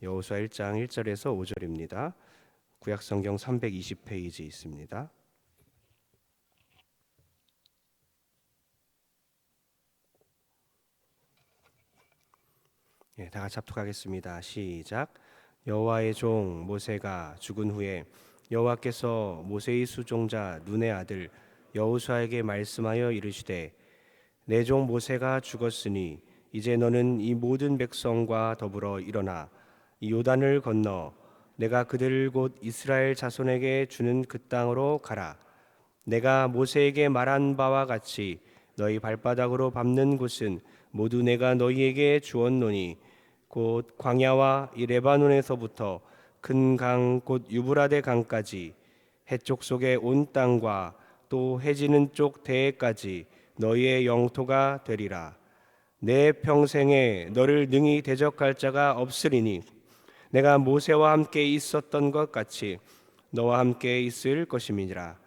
여호수아 1장 1절에서 5절입니다. 구약 성경 320페이지 있습니다. 예, 다 같이 합독하겠습니다. 시작. 여호와의 종 모세가 죽은 후에 여호와께서 모세의 수종자 눈의 아들 여호수아에게 말씀하여 이르시되 내 종 모세가 죽었으니 이제 너는 이 모든 백성과 더불어 일어나 이 요단을 건너 내가 그들을 곧 이스라엘 자손에게 주는 그 땅으로 가라. 내가 모세에게 말한 바와 같이 너희 발바닥으로 밟는 곳은 모두 내가 너희에게 주었노니 곧 광야와 이 레바논에서부터 큰 강 곧 유브라데 강까지 해쪽 속의 온 땅과 또 해지는 쪽 대해까지 너희의 영토가 되리라. 내 평생에 너를 능히 대적할 자가 없으리니 내가 모세와 함께 있었던 것 같이 너와 함께 있을 것임이니라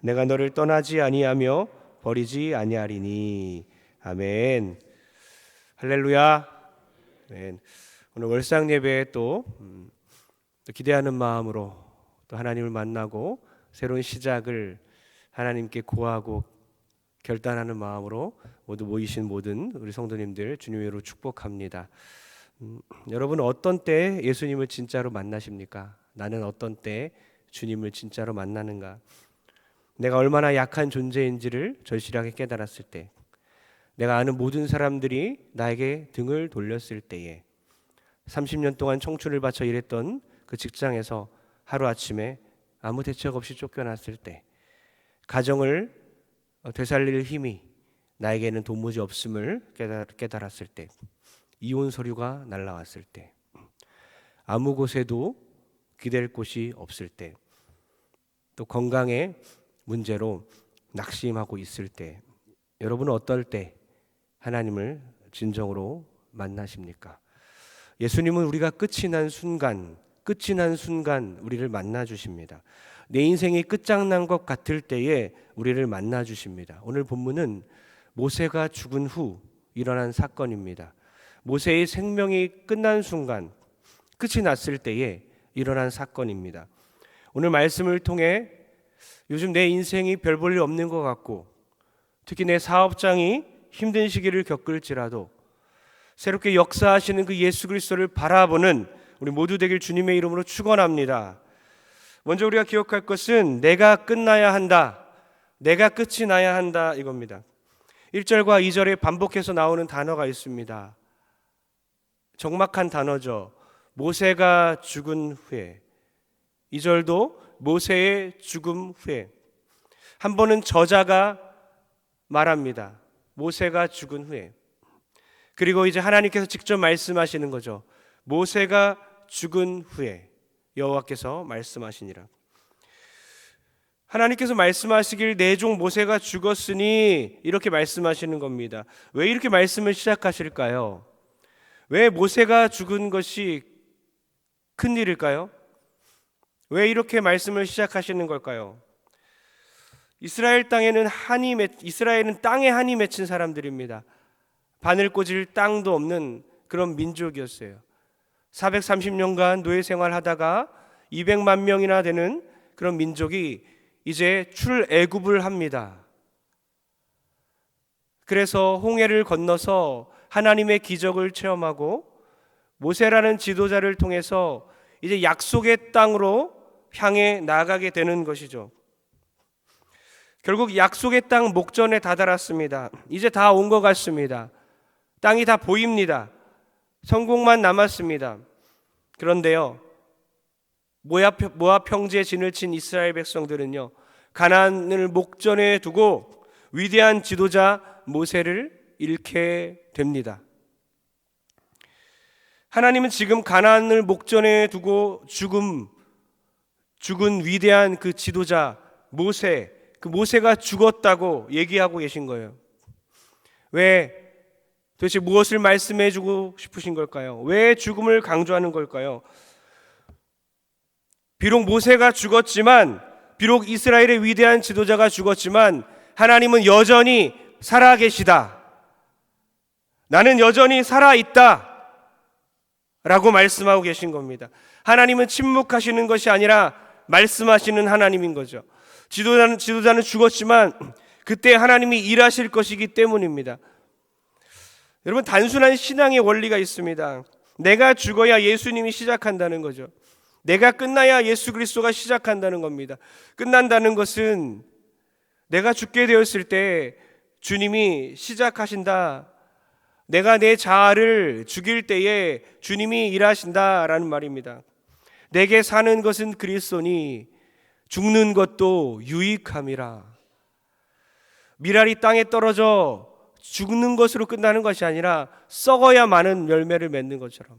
내가 너를 떠나지 아니하며 버리지 아니하리니 아멘 할렐루야 아멘. 오늘 월상 예배에 또, 음, 또 기대하는 마음으로 또 하나님을 만나고 새로운 시작을 하나님께 구하고 결단하는 마음으로 모두 모이신 모든 우리 성도님들 주님으로 축복합니다. 음, 여러분 어떤 때 예수님을 진짜로 만나십니까? 나는 어떤 때 주님을 진짜로 만나는가? 내가 얼마나 약한 존재인지를 절실하게 깨달았을 때, 내가 아는 모든 사람들이 나에게 등을 돌렸을 때에, 30년 동안 청춘을 바쳐 일했던 그 직장에서 하루 아침에 아무 대책 없이 쫓겨났을 때, 가정을 되살릴 힘이 나에게는 도무지 없음을 깨달, 았을 때, 이혼 서류가 날라왔을 때, 아무 곳에도 기댈 곳이 없을 때, 또 건강에 문제로 낙심하고 있을 때 여러분은 어떨 때 하나님을 진정으로 만나십니까? 예수님은 우리가 끝이 난 순간, 끝이 난 순간 우리를 만나 주십니다. 내 인생이 끝장난 것 같을 때에 우리를 만나 주십니다. 오늘 본문은 모세가 죽은 후 일어난 사건입니다. 모세의 생명이 끝난 순간, 끝이 났을 때에 일어난 사건입니다. 오늘 말씀을 통해 요즘 내 인생이 별 볼 일 없는 것 같고 특히 내 사업장이 힘든 시기를 겪을지라도 새롭게 역사하시는 그 예수 그리스도를 바라보는 우리 모두 되길 주님의 이름으로 축원합니다. 먼저 우리가 기억할 것은 내가 끝나야 한다. 내가 끝이 나야 한다 이겁니다. 1절과 2절에 반복해서 나오는 단어가 있습니다. 적막한 단어죠. 모세가 죽은 후에 2절도 모세의 죽음 후에 한 번은 저자가 말합니다. 모세가 죽은 후에 그리고 이제 하나님께서 직접 말씀하시는 거죠. 모세가 죽은 후에 여호와께서 말씀하시니라. 하나님께서 말씀하시길 내 종 모세가 죽었으니 이렇게 말씀하시는 겁니다. 왜 이렇게 말씀을 시작하실까요? 왜 모세가 죽은 것이 큰 일일까요? 왜 이렇게 말씀을 시작하시는 걸까요? 이스라엘 땅에는 한이 맺, 이스라엘은 땅에 한이 맺힌 사람들입니다. 바늘 꽂을 땅도 없는 그런 민족이었어요. 430년간 노예 생활하다가 200만 명이나 되는 그런 민족이 이제 출애굽을 합니다. 그래서 홍해를 건너서 하나님의 기적을 체험하고 모세라는 지도자를 통해서 이제 약속의 땅으로 향해 나아가게 되는 것이죠. 결국 약속의 땅 목전에 다다랐습니다. 이제 다 온 것 같습니다. 땅이 다 보입니다. 성공만 남았습니다. 그런데요, 모압, 모압 평지에 진을 친 이스라엘 백성들은요, 가나안을 목전에 두고 위대한 지도자 모세를 잃게 됩니다. 하나님은 지금 가나안을 목전에 두고 죽음 죽은 위대한 그 지도자 모세 그 모세가 죽었다고 얘기하고 계신 거예요. 왜 도대체 무엇을 말씀해 주고 싶으신 걸까요? 왜 죽음을 강조하는 걸까요? 비록 모세가 죽었지만 비록 이스라엘의 위대한 지도자가 죽었지만 하나님은 여전히 살아 계시다. 나는 여전히 살아 있다. 라고 말씀하고 계신 겁니다. 하나님은 침묵하시는 것이 아니라 말씀하시는 하나님인 거죠. 지도자는, 지도자는 죽었지만 그때 하나님이 일하실 것이기 때문입니다. 여러분, 단순한 신앙의 원리가 있습니다. 내가 죽어야 예수님이 시작한다는 거죠. 내가 끝나야 예수 그리스도가 시작한다는 겁니다. 끝난다는 것은 내가 죽게 되었을 때 주님이 시작하신다. 내가 내 자아를 죽일 때에 주님이 일하신다라는 말입니다. 내게 사는 것은 그리스도니 죽는 것도 유익함이라. 미랄이 땅에 떨어져 죽는 것으로 끝나는 것이 아니라 썩어야 많은 열매를 맺는 것처럼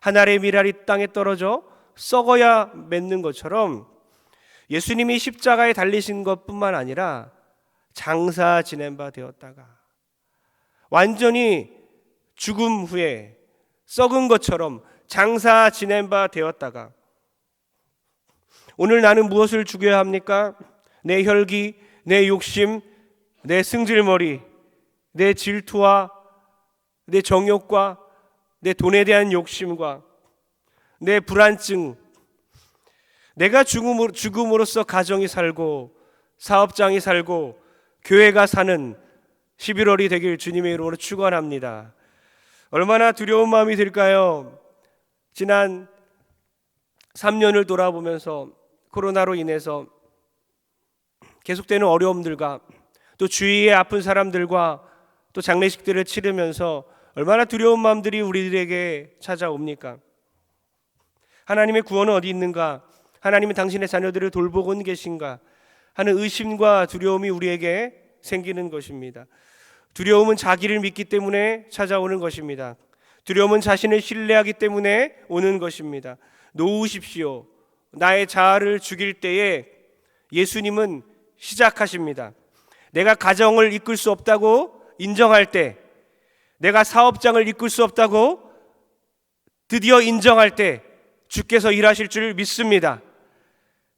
한 알의 미랄이 땅에 떨어져 썩어야 맺는 것처럼 예수님이 십자가에 달리신 것뿐만 아니라 장사 지낸 바 되었다가 완전히 죽음 후에 썩은 것처럼 장사 지낸 바 되었다가 오늘 나는 무엇을 죽여야 합니까? 내 혈기, 내 욕심, 내 승질머리, 내 질투와 내 정욕과 내 돈에 대한 욕심과 내 불안증, 내가 죽음으로, 죽음으로써 가정이 살고 사업장이 살고 교회가 사는 11월이 되길 주님의 이름으로 축원합니다. 얼마나 두려운 마음이 들까요? 지난 3년을 돌아보면서 코로나로 인해서 계속되는 어려움들과 또 주위의 아픈 사람들과 또 장례식들을 치르면서 얼마나 두려운 마음들이 우리들에게 찾아옵니까? 하나님의 구원은 어디 있는가? 하나님은 당신의 자녀들을 돌보고 계신가? 하는 의심과 두려움이 우리에게 생기는 것입니다. 두려움은 자기를 믿기 때문에 찾아오는 것입니다. 두려움은 자신을 신뢰하기 때문에 오는 것입니다. 놓으십시오. 나의 자아를 죽일 때에 예수님은 시작하십니다. 내가 가정을 이끌 수 없다고 인정할 때, 내가 사업장을 이끌 수 없다고 드디어 인정할 때 주께서 일하실 줄 믿습니다.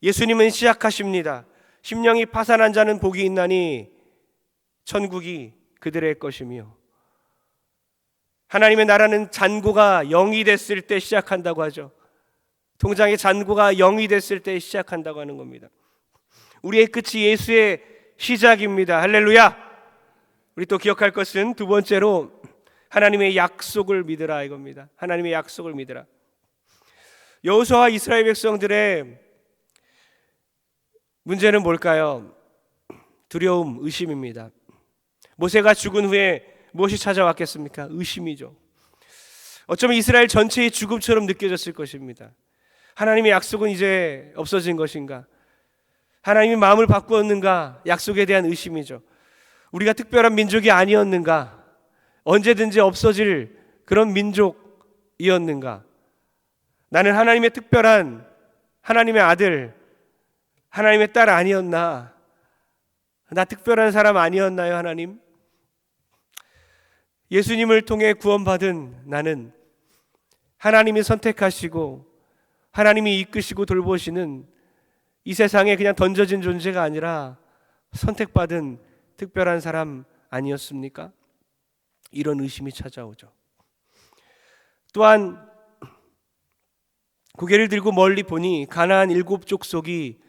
예수님은 시작하십니다. 심령이 파산한 자는 복이 있나니 천국이 그들의 것이며 하나님의 나라는 잔고가 영이 됐을 때 시작한다고 하죠. 통장의 잔고가 영이 됐을 때 시작한다고 하는 겁니다. 우리의 끝이 예수의 시작입니다. 할렐루야. 우리 또 기억할 것은 두 번째로 하나님의 약속을 믿으라 이겁니다. 하나님의 약속을 믿으라. 여호수아와 이스라엘 백성들의 문제는 뭘까요? 두려움, 의심입니다. 모세가 죽은 후에 무엇이 찾아왔겠습니까? 의심이죠. 어쩌면 이스라엘 전체의 죽음처럼 느껴졌을 것입니다. 하나님의 약속은 이제 없어진 것인가? 하나님이 마음을 바꾸었는가? 약속에 대한 의심이죠. 우리가 특별한 민족이 아니었는가? 언제든지 없어질 그런 민족이었는가? 나는 하나님의 특별한 하나님의 아들, 하나님의 딸 아니었나? 나 특별한 사람 아니었나요, 하나님? 예수님을 통해 구원받은 나는 하나님이 선택하시고 하나님이 이끄시고 돌보시는 이 세상에 그냥 던져진 존재가 아니라 선택받은 특별한 사람 아니었습니까? 이런 의심이 찾아오죠. 또한 고개를 들고 멀리 보니 가나안 일곱 족속이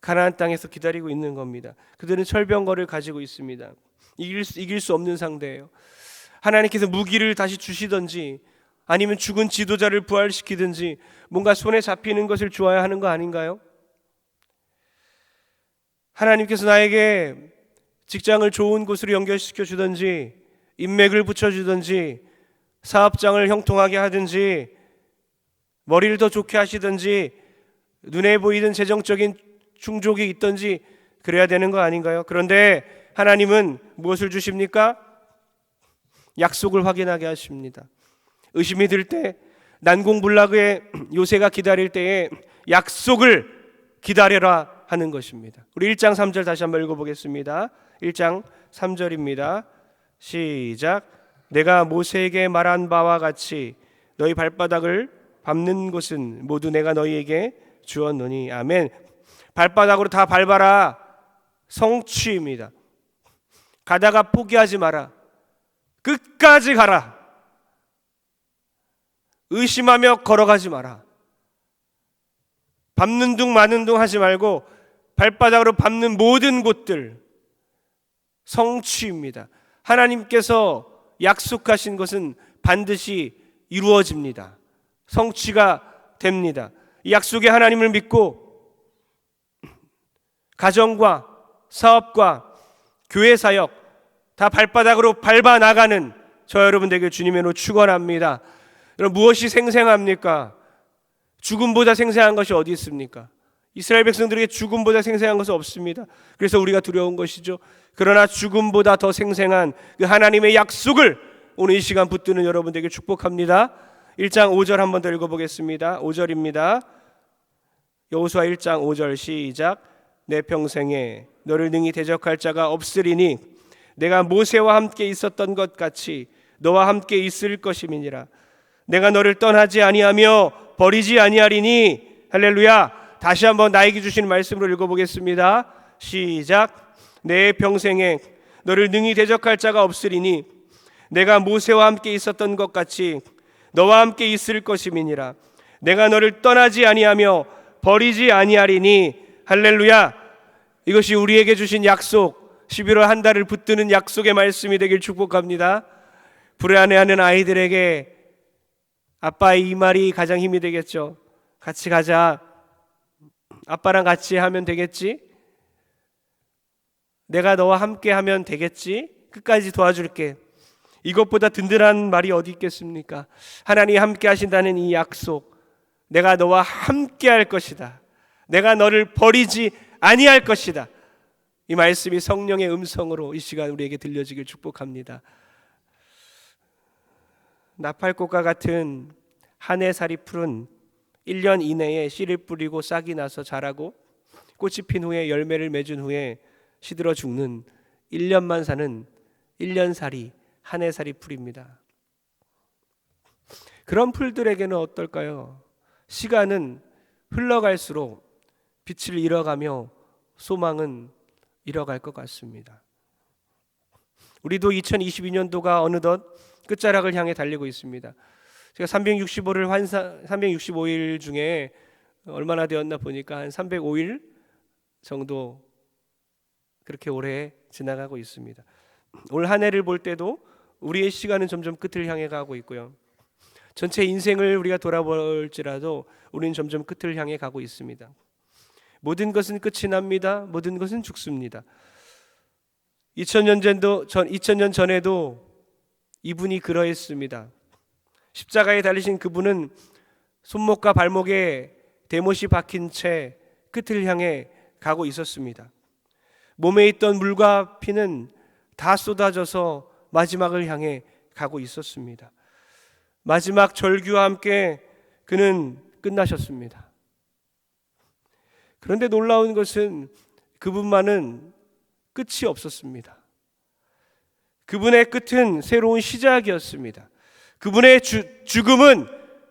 가나안 땅에서 기다리고 있는 겁니다. 그들은 철병거를 가지고 있습니다. 이길 수, 이길 수 없는 상대예요. 하나님께서 무기를 다시 주시든지 아니면 죽은 지도자를 부활시키든지 뭔가 손에 잡히는 것을 주어야 하는 거 아닌가요? 하나님께서 나에게 직장을 좋은 곳으로 연결시켜 주든지 인맥을 붙여 주든지 사업장을 형통하게 하든지 머리를 더 좋게 하시든지 눈에 보이는 재정적인 충족이 있든지 그래야 되는 거 아닌가요? 그런데 하나님은 무엇을 주십니까? 약속을 확인하게 하십니다. 의심이 들 때 난공불락의 요새가 기다릴 때에 약속을 기다려라 하는 것입니다. 우리 1장 3절 다시 한번 읽어보겠습니다. 1장 3절입니다. 시작. 내가 모세에게 말한 바와 같이 너희 발바닥을 밟는 곳은 모두 내가 너희에게 주었노니 아멘. 발바닥으로 다 밟아라. 성취입니다. 가다가 포기하지 마라. 끝까지 가라. 의심하며 걸어가지 마라. 밟는 둥 마는 둥 하지 말고 발바닥으로 밟는 모든 곳들 성취입니다. 하나님께서 약속하신 것은 반드시 이루어집니다. 성취가 됩니다. 이 약속의 하나님을 믿고 가정과 사업과 교회 사역 다 발바닥으로 밟아 나가는 저 여러분들에게 주님으로 축원합니다. 여러분 무엇이 생생합니까? 죽음보다 생생한 것이 어디 있습니까? 이스라엘 백성들에게 죽음보다 생생한 것은 없습니다. 그래서 우리가 두려운 것이죠. 그러나 죽음보다 더 생생한 그 하나님의 약속을 오늘 이 시간 붙드는 여러분들에게 축복합니다. 1장 5절 한번 더 읽어보겠습니다. 5절입니다. 여호수아 1장 5절 시작. 내 평생에 너를 능히 대적할 자가 없으리니 내가 모세와 함께 있었던 것 같이 너와 함께 있을 것임이니라. 내가 너를 떠나지 아니하며 버리지 아니하리니 할렐루야. 다시 한번 나에게 주신 말씀으로 읽어보겠습니다. 시작. 내 평생에 너를 능히 대적할 자가 없으리니 내가 모세와 함께 있었던 것 같이 너와 함께 있을 것임이니라. 내가 너를 떠나지 아니하며 버리지 아니하리니 할렐루야. 이것이 우리에게 주신 약속 11월 한 달을 붙드는 약속의 말씀이 되길 축복합니다. 불안해하는 아이들에게 아빠의 이 말이 가장 힘이 되겠죠. 같이 가자. 아빠랑 같이 하면 되겠지? 내가 너와 함께 하면 되겠지? 끝까지 도와줄게. 이것보다 든든한 말이 어디 있겠습니까? 하나님이 함께 하신다는 이 약속. 내가 너와 함께 할 것이다. 내가 너를 버리지 아니할 것이다. 이 말씀이 성령의 음성으로 이 시간 우리에게 들려지길 축복합니다. 나팔꽃과 같은 한 해 살이 푸른 1년 이내에 씨를 뿌리고 싹이 나서 자라고 꽃이 핀 후에 열매를 맺은 후에 시들어 죽는 1년만 사는 1년 살이 한 해 살이 풀입니다. 그런 풀들에게는 어떨까요? 시간은 흘러갈수록 빛을 잃어가며 소망은 잃어갈 것 같습니다. 우리도 2022년도가 어느덧 끝자락을 향해 달리고 있습니다. 제가 365를 환상 365일 중에 얼마나 되었나 보니까 한 305일 정도 그렇게 오래 지나가고 있습니다. 올 한 해를 볼 때도 우리의 시간은 점점 끝을 향해 가고 있고요. 전체 인생을 우리가 돌아볼지라도 우리는 점점 끝을 향해 가고 있습니다. 모든 것은 끝이 납니다. 모든 것은 죽습니다. 2000년 전도 전 2000년 전에도 이분이 그러했습니다. 십자가에 달리신 그분은 손목과 발목에 대못이 박힌 채 끝을 향해 가고 있었습니다. 몸에 있던 물과 피는 다 쏟아져서 마지막을 향해 가고 있었습니다. 마지막 절규와 함께 그는 끝나셨습니다. 그런데 놀라운 것은 그분만은 끝이 없었습니다. 그분의 끝은 새로운 시작이었습니다. 그분의 주, 죽음은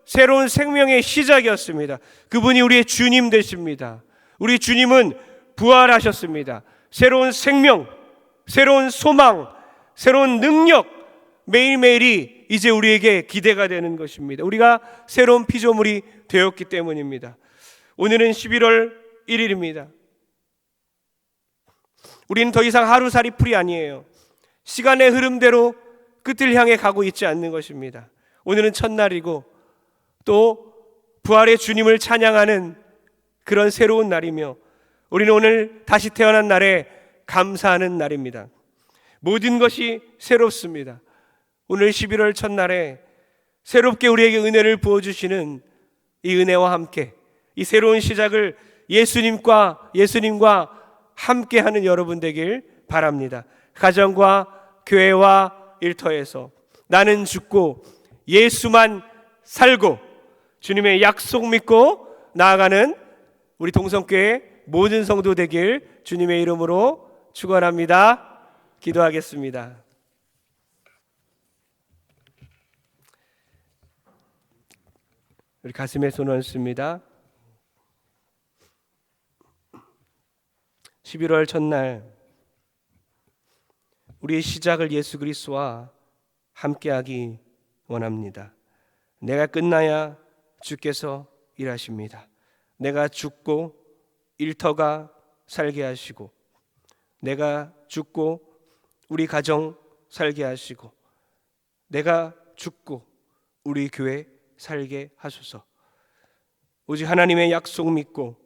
새로운 생명의 시작이었습니다. 그분이 우리의 주님 되십니다. 우리 주님은 부활하셨습니다. 새로운 생명, 새로운 소망, 새로운 능력, 매일매일이 이제 우리에게 기대가 되는 것입니다. 우리가 새로운 피조물이 되었기 때문입니다. 오늘은 11월 1일입니다. 우리는 더 이상 하루살이 풀이 아니에요. 시간의 흐름대로 끝을 향해 가고 있지 않는 것입니다. 오늘은 첫날이고 또 부활의 주님을 찬양하는 그런 새로운 날이며 우리는 오늘 다시 태어난 날에 감사하는 날입니다. 모든 것이 새롭습니다. 오늘 11월 첫날에 새롭게 우리에게 은혜를 부어주시는 이 은혜와 함께 이 새로운 시작을 예수님과 예수님과 함께 하는 여러분 되길 바랍니다. 가정과 교회와 일터에서 나는 죽고 예수만 살고 주님의 약속 믿고 나아가는 우리 동성교회 모든 성도 되길 주님의 이름으로 축원합니다. 기도하겠습니다. 우리 가슴에 손 얹습니다. 11월 첫날 우리의 시작을 예수 그리스도와 함께하기 원합니다. 내가 끝나야 주께서 일하십니다. 내가 죽고 일터가 살게 하시고 내가 죽고 우리 가정 살게 하시고 내가 죽고 우리 교회 살게 하소서. 오직 하나님의 약속 믿고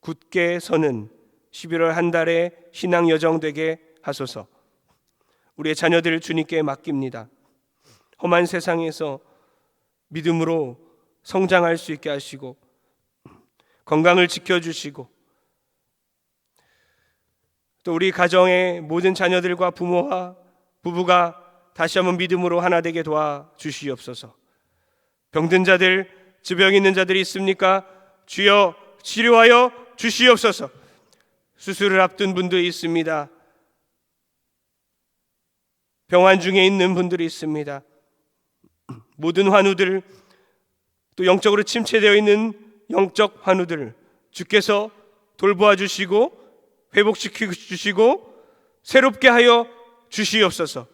굳게 서는 11월 한 달의 신앙 여정 되게 하소서. 우리의 자녀들 주님께 맡깁니다. 험한 세상에서 믿음으로 성장할 수 있게 하시고 건강을 지켜 주시고 또 우리 가정의 모든 자녀들과 부모와 부부가 다시 한번 믿음으로 하나 되게 도와 주시옵소서. 병든 자들, 지병 있는 자들이 있습니까? 주여 치료하여 주시옵소서. 수술을 앞둔 분도 있습니다. 병환 중에 있는 분들이 있습니다. 모든 환우들 또 영적으로 침체되어 있는 영적 환우들 주께서 돌보아 주시고 회복시켜 주시고 새롭게 하여 주시옵소서.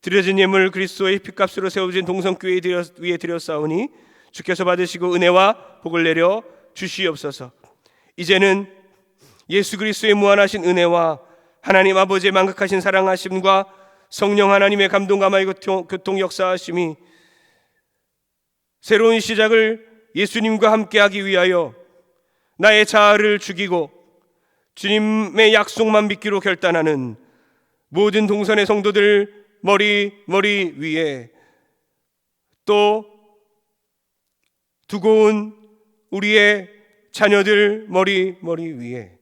드려진 예물 그리스도의 피값으로 세워진 동성교회 위에 드렸사오니 주께서 받으시고 은혜와 복을 내려 주시옵소서. 이제는 예수 그리스도의 무한하신 은혜와 하나님 아버지의 만극하신 사랑하심과 성령 하나님의 감동감화의 교통, 교통 역사하심이 새로운 시작을 예수님과 함께하기 위하여 나의 자아를 죽이고 주님의 약속만 믿기로 결단하는 모든 동선의 성도들 머리 머리 위에 또 두고 온 우리의 자녀들 머리 머리 위에